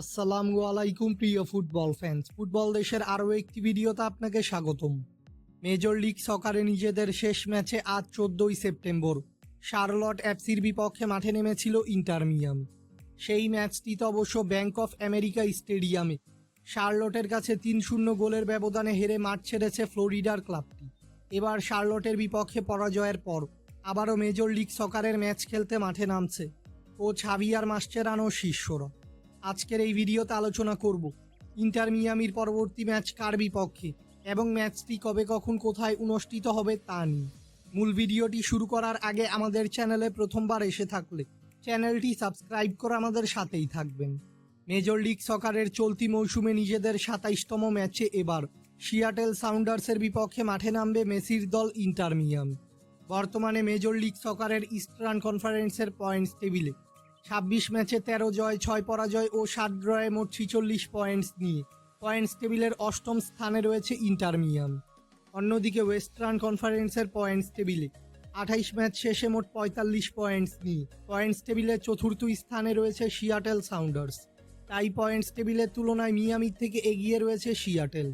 আসসালামু আলাইকুম, প্রিয় ফুটবল ফ্যান্স ফুটবল দেশের আরও একটি ভিডিওতে আপনাকে স্বাগতম। মেজর লিগ সকারে নিজেদের শেষ ম্যাচে আজ চোদ্দই সেপ্টেম্বর। শার্লট এফসির বিপক্ষে মাঠে নেমেছিল ইন্টার মিয়ামি সেই ম্যাচটিতে অবশ্য ব্যাংক অফ আমেরিকা স্টেডিয়ামে শার্লটের কাছে তিন শূন্য গোলের ব্যবধানে হেরে মাঠ ছেড়েছে ফ্লোরিডার ক্লাবটি এবার শার্লটের বিপক্ষে পরাজয়ের পর আবারও মেজর লিগ সকারের ম্যাচ খেলতে মাঠে নামছে। কোচ হাভিয়ার মাস্টেরানো শিষ্যরা। আজকের এই ভিডিওতে আলোচনা করব ইন্টার মিয়ামির পরবর্তী ম্যাচ কার বিপক্ষে এবং ম্যাচটি কবে কখন কোথায় অনুষ্ঠিত হবে তা নিয়ে। মূল ভিডিওটি শুরু করার আগে আমাদের চ্যানেলে প্রথমবার এসে থাকলে চ্যানেলটি সাবস্ক্রাইব করে আমাদের সাথেই থাকবেন। মেজর লিগ সকারের চলতি মৌসুমে নিজেদের সাতাইশতম ম্যাচে এবার সিয়াটেল সাউন্ডার্সের বিপক্ষে মাঠে নামবে মেসির দল ইন্টার মিয়ামি। বর্তমানে মেজর লিগ সকারের ইস্টার্ন কনফারেন্সের পয়েন্টস টেবিলে ছাব্বিশ ম্যাচে তেরো জয়, ছয় পরাজয় ও সাত ড্রয়ে মোট ছিচল্লিশ পয়েন্টস নিয়ে। পয়েন্টস টেবিলের অষ্টম স্থানে রয়েছে ইন্টার মিয়ামি অন্যদিকে ওয়েস্টার্ন কনফারেন্সের পয়েন্টস টেবিলে আঠাইশ ম্যাচ শেষে মোট পঁয়তাল্লিশ পয়েন্টস নিয়ে। পয়েন্টস টেবিলের চতুর্থ স্থানে রয়েছে সিয়াটেল সাউন্ডার্স তাই পয়েন্টস টেবিলের তুলনায় মিয়ামির থেকে এগিয়ে রয়েছে সিয়াটেল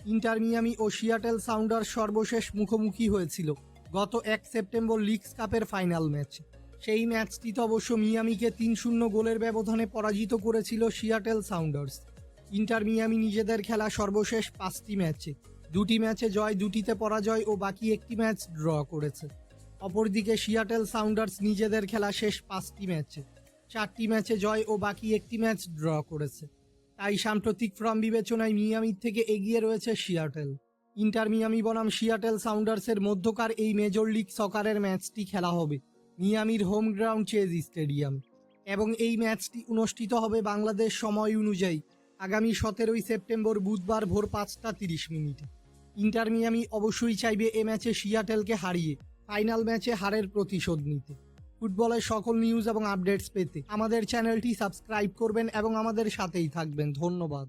ইন্টার মিয়ামি ও সিয়াটেল সাউন্ডার্স সর্বশেষ মুখোমুখি হয়েছিল গত এক সেপ্টেম্বর লিগস কাপের ফাইনাল ম্যাচ। সেই ম্যাচটিতে অবশ্য মিয়ামিকে তিন শূন্য গোলের ব্যবধানে পরাজিত করেছিল সিয়াটেল সাউন্ডার্স। ইন্টার মিয়ামি নিজেদের খেলা সর্বশেষ পাঁচটি ম্যাচে। দুটি ম্যাচে জয়, দুটিতে পরাজয় ও বাকি একটি ম্যাচ ড্র করেছে। অপরদিকে সিয়াটেল সাউন্ডার্স নিজেদের খেলা শেষ পাঁচটি ম্যাচে। চারটি ম্যাচে জয় ও বাকি একটি ম্যাচ ড্র করেছে। তাই সাম্প্রতিক ফর্ম বিবেচনায় মিয়ামির থেকে এগিয়ে রয়েছে সিয়াটেল। ইন্টার মিয়ামি বনাম সিয়াটেল সাউন্ডার্সের মধ্যকার এই মেজর লিগ সকারের ম্যাচটি খেলা হবে। মিয়ামির হোম গ্রাউন্ড চেজ স্টেডিয়াম। এবং এই ম্যাচটি অনুষ্ঠিত হবে বাংলাদেশ সময় অনুযায়ী আগামী সতেরোই সেপ্টেম্বর বুধবার ভোর পাঁচটা তিরিশ মিনিটে। ইন্টার মিয়ামি অবশ্যই চাইবে এ ম্যাচে সিয়াটেলকে হারিয়ে ফাইনাল ম্যাচে হারের প্রতিশোধ নিতে। ফুটবলের সকল নিউজ এবং আপডেটস পেতে আমাদের চ্যানেলটি সাবস্ক্রাইব করবেন এবং আমাদের সাথেই থাকবেন। ধন্যবাদ।